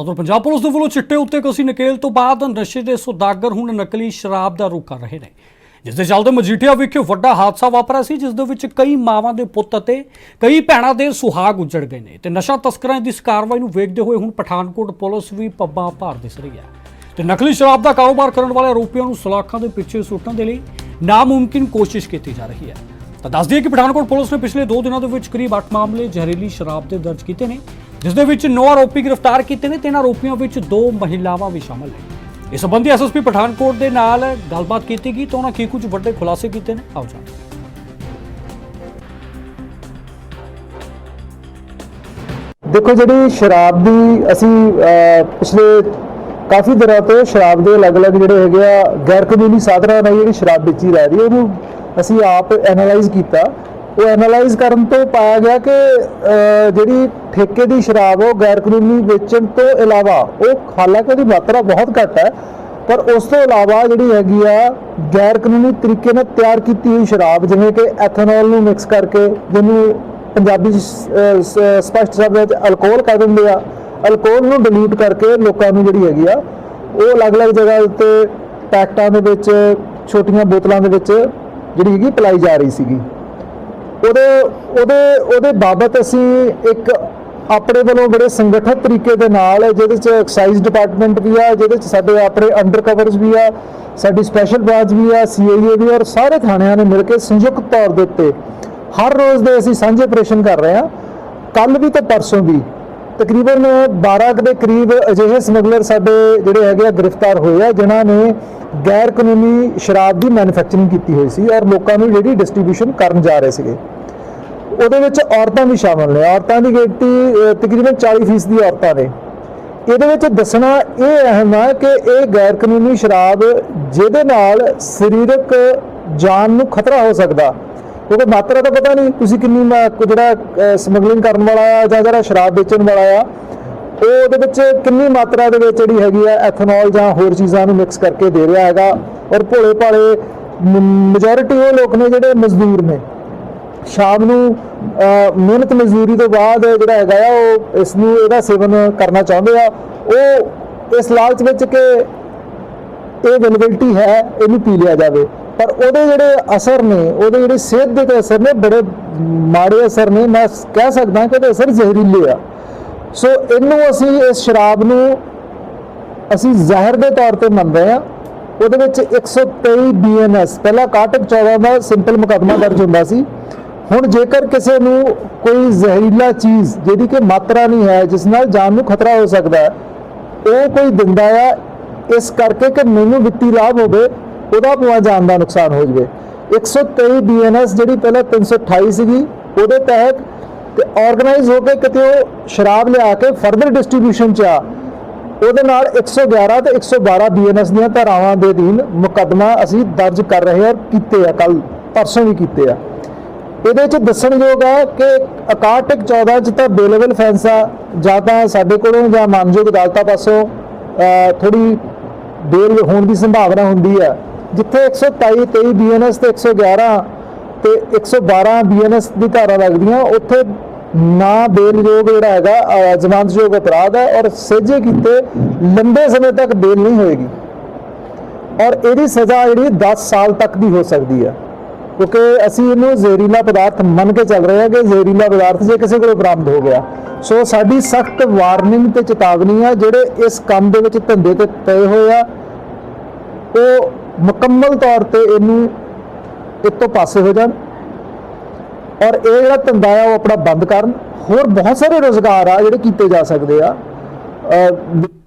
ਉਧਰ ਪੰਜਾਬ ਪੁਲਿਸ ਦੇ ਵੱਲੋਂ ਚਿੱਟੇ ਉੱਤੇ ਕਸੀ ਨਕੇਲ ਤੋਂ ਬਾਅਦ ਨਸ਼ੇ ਦੇ ਸੁਦਾਗਰ ਹੁਣ ਨਕਲੀ ਸ਼ਰਾਬ ਦਾ ਰੁਕ ਕਰ ਰਹੇ ਨੇ। ਜਿਸ ਦੇ ਚੱਲਦੇ ਮਜੀਠੀਆ ਵਿਖੇ ਵੱਡਾ ਹਾਦਸਾ ਵਾਪਰਿਆ ਸੀ, ਜਿਸ ਦੇ ਵਿੱਚ ਕਈ ਮਾਵਾਂ ਦੇ ਪੁੱਤ ਅਤੇ ਕਈ ਭੈਣਾਂ ਦੇ ਸੁਹਾਗ ਉੱਜੜ ਗਏ ਨੇ ਤੇ ਨਸ਼ਾ ਤਸਕਰਾਂ ਦੀ ਇਸ ਕਾਰਵਾਈ ਨੂੰ ਵੇਖਦੇ ਹੋਏ ਹੁਣ ਪਠਾਨਕੋਟ ਪੁਲਿਸ ਵੀ ਪੱਬਾਂ ਭਾਰ ਦਿਸ ਰਹੀ ਹੈ। ਤੇ ਨਕਲੀ ਸ਼ਰਾਬ ਦਾ ਕਾਰੋਬਾਰ ਕਰਨ ਵਾਲੇ ਆਰੋਪੀਆਂ ਨੂੰ ਸਲਾਖਾਂ ਦੇ ਪਿੱਛੇ ਸੁੱਟਣ ਦੇ ਲਈ ਨਾਮੁਮਕਿਨ ਕੋਸ਼ਿਸ਼ ਕੀਤੀ ਜਾ ਰਹੀ ਹੈ। ਤਾਂ ਦੱਸ ਦਈਏ ਕਿ ਪਠਾਨਕੋਟ ਪੁਲਿਸ ਨੇ ਪਿਛਲੇ 2 ਦਿਨਾਂ ਦੇ ਵਿੱਚ ਕਰੀਬ 8 ਮਾਮਲੇ ਜ਼ਹਿਰੀਲੀ ਸ਼ਰਾਬ ਦੇ ਦਰਜ ਕੀਤੇ ਨੇ। ਜਿਸ ਦੇ ਵਿੱਚ 9 ਆਰੋਪੀ ਗ੍ਰਿਫਤਾਰ ਕੀਤੇ ਨੇ ਤੇ ਇਹਨਾਂ ਆਰੋਪੀਆਂ ਵਿੱਚ ਦੋ ਮਹਿਲਾਵਾਂ ਵੀ ਸ਼ਾਮਲ ਨੇ। ਇਸ ਸੰਬੰਧੀ ਐਸਐਸਪੀ ਪਠਾਨਕੋਟ ਦੇ ਨਾਲ ਗੱਲਬਾਤ ਕੀਤੀ ਗਈ ਤਾਂ ਉਹਨਾਂ ਕੀ ਕੁਝ ਵੱਡੇ ਖੁਲਾਸੇ ਕੀਤੇ ਨੇ? ਆਓ ਜਾਣਦੇ ਹਾਂ। ਦੇਖੋ ਜਿਹੜੀ ਸ਼ਰਾਬ ਦੀ ਅਸੀਂ ਪਿਛਲੇ ਕਾਫੀ ਦਿਨਾਂ ਤੋਂ ਸ਼ਰਾਬ ਦੇ ਅਲੱਗ-ਅਲੱਗ ਜਿਹੜੇ ਹੈਗੇ ਆ ਗੈਰ ਕਾਨੂੰਨੀ ਸਾਧਨਾਂ ਨਾਲ ਜਿਹੜੀ ਸ਼ਰਾਬ ਵੇਚੀ ਜਾ ਰਹੀ ਹੈ, ਉਹਨੂੰ ਅਸੀਂ ਆਪ ਐਨਾਲਾਈਜ਼ ਕੀਤਾ। ਉਹ ਐਨਾਲਾਈਜ਼ ਕਰਨ ਤੋਂ ਪਾਇਆ ਗਿਆ ਕਿ ਜਿਹੜੀ ਠੇਕੇ ਦੀ ਸ਼ਰਾਬ ਉਹ ਗੈਰ ਕਾਨੂੰਨੀ ਵੇਚਣ ਤੋਂ ਇਲਾਵਾ, ਉਹ ਹਾਲਾਂਕਿ ਉਹਦੀ ਮਾਤਰਾ ਬਹੁਤ ਘੱਟ ਹੈ, ਪਰ ਉਸ ਤੋਂ ਇਲਾਵਾ ਜਿਹੜੀ ਹੈਗੀ ਆ ਗੈਰ ਕਾਨੂੰਨੀ ਤਰੀਕੇ ਨਾਲ ਤਿਆਰ ਕੀਤੀ ਹੋਈ ਸ਼ਰਾਬ, ਜਿਵੇਂ ਕਿ ਐਥਨੋਲ ਨੂੰ ਮਿਕਸ ਕਰਕੇ, ਜਿਹਨੂੰ ਪੰਜਾਬੀ 'ਚ ਸ- ਸਪਸ਼ਟ ਸ਼ਬਦਾਂ ਵਿੱਚ ਅਲਕੋਹਲ ਕਹਿ ਦਿੰਦੇ ਆ ਅਲਕੋਹਲ ਨੂੰ ਡਿਲੀਟ ਕਰਕੇ ਲੋਕਾਂ ਨੂੰ ਜਿਹੜੀ ਹੈਗੀ ਆ, ਉਹ ਅਲੱਗ-ਅਲੱਗ ਜਗ੍ਹਾ ਉੱਤੇ ਪੈਕਟਾਂ ਦੇ ਵਿੱਚ, ਛੋਟੀਆਂ ਬੋਤਲਾਂ ਦੇ ਵਿੱਚ ਜਿਹੜੀ ਹੈਗੀ ਪਲਾਈ ਜਾ ਰਹੀ ਸੀਗੀ। ਉਹਦੇ ਉਹਦੇ ਉਹਦੇ ਬਾਬਤ ਅਸੀਂ ਇੱਕ ਆਪਣੇ ਵੱਲੋਂ ਬੜੇ ਸੰਗਠਿਤ ਤਰੀਕੇ ਦੇ ਨਾਲ ਜਿਹਦੇ ਚ ਐਕਸਾਈਜ਼ ਡਿਪਾਰਟਮੈਂਟ ਵੀ ਆ, ਜਿਹਦੇ ਚ ਸਾਡੇ ਆਪਣੇ ਅੰਡਰ ਕਵਰਸ ਵੀ ਆ, ਸਾਡੀ ਸਪੈਸ਼ਲ ਬ੍ਰਾਂਚ ਵੀ ਆ ਸੀਆਈਏ ਵੀ ਔਰ ਸਾਰੇ ਥਾਣਿਆਂ ਨੇ ਮਿਲ ਕੇ ਸੰਯੁਕਤ ਤੌਰ ਦੇ ਉੱਤੇ ਹਰ ਰੋਜ਼ ਦੇ ਅਸੀਂ ਸਾਂਝੇ ਆਪਰੇਸ਼ਨ ਕਰ ਰਹੇ ਹਾਂ। ਕੱਲ ਵੀ ਤੇ ਪਰਸੋਂ ਵੀ। ਤਕਰੀਬਨ 12 ਕੁ ਦੇ ਕਰੀਬ ਅਜਿਹੇ ਸਮਗਲਰ ਸਾਡੇ ਜਿਹੜੇ ਹੈਗੇ ਆ ਗ੍ਰਿਫਤਾਰ ਹੋਏ ਆ, ਜਿਨ੍ਹਾਂ ਨੇ ਗੈਰ ਕਾਨੂੰਨੀ ਸ਼ਰਾਬ ਦੀ ਮੈਨੂਫੈਕਚਰਿੰਗ ਕੀਤੀ ਹੋਈ ਸੀ ਔਰ ਲੋਕਾਂ ਨੂੰ ਜਿਹੜੀ ਡਿਸਟ੍ਰੀਬਿਊਸ਼ਨ ਕਰਨ ਜਾ ਰਹੇ ਸੀਗੇ। ਉਹਦੇ ਵਿੱਚ ਔਰਤਾਂ ਵੀ ਸ਼ਾਮਲ ਨੇ। ਔਰਤਾਂ ਦੀ ਗਿਣਤੀ ਤਕਰੀਬਨ 40% ਦੀ ਔਰਤਾਂ ਨੇ। ਇਹਦੇ ਵਿੱਚ ਦੱਸਣਾ ਇਹ ਅਹਿਮ ਹੈ ਕਿ ਇਹ ਗੈਰ ਕਾਨੂੰਨੀ ਸ਼ਰਾਬ ਜਿਹਦੇ ਨਾਲ ਸਰੀਰਕ ਜਾਨ ਨੂੰ ਖਤਰਾ ਹੋ ਸਕਦਾ। ਕਿਉਂਕਿ ਮਾਤਰਾ ਤਾਂ ਪਤਾ ਨਹੀਂ ਤੁਸੀਂ ਕਿੰਨੀ ਮਾ- ਜਿਹੜਾ ਸਮਗਲਿੰਗ ਕਰਨ ਵਾਲਾ ਆ ਜਾਂ ਜਿਹੜਾ ਸ਼ਰਾਬ ਵੇਚਣ ਵਾਲਾ ਆ, ਉਹ ਉਹਦੇ ਵਿੱਚ ਕਿੰਨੀ ਮਾਤਰਾ ਦੇ ਵਿੱਚ ਜਿਹੜੀ ਹੈਗੀ ਆ ਐਥਨੋਲ ਜਾਂ ਹੋਰ ਚੀਜ਼ਾਂ ਨੂੰ ਮਿਕਸ ਕਰਕੇ ਦੇ ਰਿਹਾ ਹੈਗਾ। ਔਰ ਭੋਲੇ ਭਾਲੇ ਮੈਜੋਰਿਟੀ ਉਹ ਲੋਕ ਨੇ ਜਿਹੜੇ ਮਜ਼ਦੂਰ ਨੇ। ਸ਼ਾਮ ਨੂੰ ਮਿਹਨਤ ਮਜ਼ਦੂਰੀ ਤੋਂ ਬਾਅਦ ਜਿਹੜਾ ਹੈਗਾ ਆ, ਉਹ ਇਸ ਨੂੰ ਇਹਦਾ ਸੇਵਨ ਕਰਨਾ ਚਾਹੁੰਦੇ ਆ। ਉਹ ਇਸ ਲਾਲਚ ਵਿੱਚ ਕਿ ਇਹ ਅਵੇਲੇਬਿਲਟੀ ਹੈ, ਇਹਨੂੰ ਪੀ ਲਿਆ ਜਾਵੇ। ਪਰ ਉਹਦੇ ਜਿਹੜੇ ਅਸਰ ਨੇ, ਉਹਦੇ ਜਿਹੜੇ ਸਿਹਤ ਦੇ ਅਸਰ ਨੇ, ਬੜੇ ਮਾੜੇ ਅਸਰ ਨੇ। ਮੈਂ ਕਹਿ ਸਕਦਾ ਕਿ ਇਹਦੇ ਅਸਰ ਜ਼ਹਿਰੀਲੇ ਆ। ਸੋ ਇਹਨੂੰ ਅਸੀਂ ਇਸ ਸ਼ਰਾਬ ਨੂੰ ਅਸੀਂ ਜ਼ਹਿਰ ਦੇ ਤੌਰ ਤੇ ਮੰਨਦੇ ਰਹੇ ਹਾਂ ਉਹਦੇ ਵਿੱਚ 123 ਬੀਐਨਐਸ ਪਹਿਲਾਂ ਕਾਟਕ 14 ਦਾ ਸਿੰਪਲ ਮੁਕੱਦਮਾ ਦਰਜ ਹੁੰਦਾ ਸੀ। ਹੁਣ ਜੇਕਰ ਕਿਸੇ ਨੂੰ ਕੋਈ ਜ਼ਹਿਰੀਲਾ ਚੀਜ਼ ਜਿਹਦੀ ਕਿ ਮਾਤਰਾ ਨਹੀਂ ਹੈ, ਜਿਸ ਨਾਲ ਜਾਨ ਨੂੰ ਖਤਰਾ ਹੋ ਸਕਦਾ ਹੈ, ਉਹ ਕੋਈ ਦਿੰਦਾ ਆ ਇਸ ਕਰਕੇ ਕਿ ਮੈਨੂੰ ਵਿੱਤੀ ਲਾਭ ਹੋਵੇ, ਉਹਦਾ ਭਾਵੇਂ ਜਾਨ ਦਾ ਨੁਕਸਾਨ ਹੋ ਜਵੇ। 123 ਬੀਐਨਐਸ ਜਿਹੜੀ ਪਹਿਲਾਂ 328 ਸੀਗੀ, ਉਹਦੇ ਤਹਿਤ ਤੇ ਆਰਗੇਨਾਈਜ਼ ਹੋ ਕੇ ਕਿਤੇ ਉਹ ਸ਼ਰਾਬ ਲਿਆ ਕੇ ਫਰਦਰ ਡਿਸਟ੍ਰੀਬਿਊਸ਼ਨ ਚ ਆ। ਉਹਦੇ ਨਾਲ 111 ਤੇ 112 ਬੀਐਨਐਸ ਦੀਆਂ ਧਾਰਾਵਾਂ ਦੇ ਅਧੀਨ ਮੁਕੱਦਮਾ ਅਸੀਂ ਦਰਜ ਕਰ ਰਹੇ ਹਾਂ ਕੀਤੇ ਆ ਕੱਲ ਪਰਸੋਂ ਵੀ ਕੀਤੇ ਆ। ਇਹਦੇ ਵਿੱਚ ਦੱਸਣਯੋਗ ਹੈ ਕਿ 61 14 ਚ ਤਾਂ ਬੇਲੇਬਲ ਫੈਂਸ ਆ ਜਾਂ ਤਾਂ ਸਾਡੇ ਕੋਲੋਂ ਜਾਂ ਮਾਨਯੋਗ ਅਦਾਲਤਾਂ ਪਾਸੋਂ ਥੋੜੀ ਦੇਰ ਹੋਣ ਦੀ ਸੰਭਾਵਨਾ ਹੁੰਦੀ ਹੈ ਜਿੱਥੇ 127 23 ਬੀਐਨਐਸ ਤੇ 111 ਤੇ 112 ਬੀਐਨਐਸ ਦੀ ਧਾਰਾ ਲੱਗਦੀਆਂ ਉੱਥੇ ਨਾ ਬੇਲਯੋਗ ਜਿਹੜਾ ਹੈਗਾ ਅਹ, ਜ਼ਮਾਨਤਯੋਗ ਅਪਰਾਧ ਹੈ ਔਰ ਸਹਿਜੇ ਕੀਤੇ ਲੰਬੇ ਸਮੇਂ ਤੱਕ ਬੇਲ ਨਹੀਂ ਹੋਏਗੀ। ਔਰ ਇਹਦੀ ਸਜ਼ਾ ਜਿਹੜੀ 10 ਸਾਲ ਤੱਕ ਦੀ ਹੋ ਸਕਦੀ ਹੈ ਕਿਉਂਕਿ ਅਸੀਂ ਇਹਨੂੰ ਜ਼ਹਿਰੀਲਾ ਪਦਾਰਥ ਮੰਨ ਕੇ ਚੱਲ ਰਹੇ ਹਾਂ ਕਿ ਜ਼ਹਿਰੀਲਾ ਪਦਾਰਥ ਜੇ ਕਿਸੇ ਕੋਲ ਬਰਾਮਦ ਹੋ ਗਿਆ। ਸੋ ਸਾਡੀ ਸਖਤ ਵਾਰਨਿੰਗ ਤੇ ਚੇਤਾਵਨੀ ਆ ਜਿਹੜੇ ਇਸ ਕੰਮ ਦੇ ਵਿੱਚ ਧੰਦੇ ਤੇ ਪਏ ਹੋਏ ਆ, ਉਹ ਮੁਕੰਮਲ ਤੌਰ ਤੇ ਇਹਨੂੰ ਇਹ ਤੋਂ ਪਾਸੇ ਹੋ ਜਾਣ ਔਰ ਇਹ ਜਿਹੜਾ ਧੰਦਾ ਆ, ਉਹ ਆਪਣਾ ਬੰਦ ਕਰਨ। ਹੋਰ ਬਹੁਤ ਸਾਰੇ ਰੋਜ਼ਗਾਰ ਆ ਜਿਹੜੇ ਕੀਤੇ ਜਾ ਸਕਦੇ ਆ।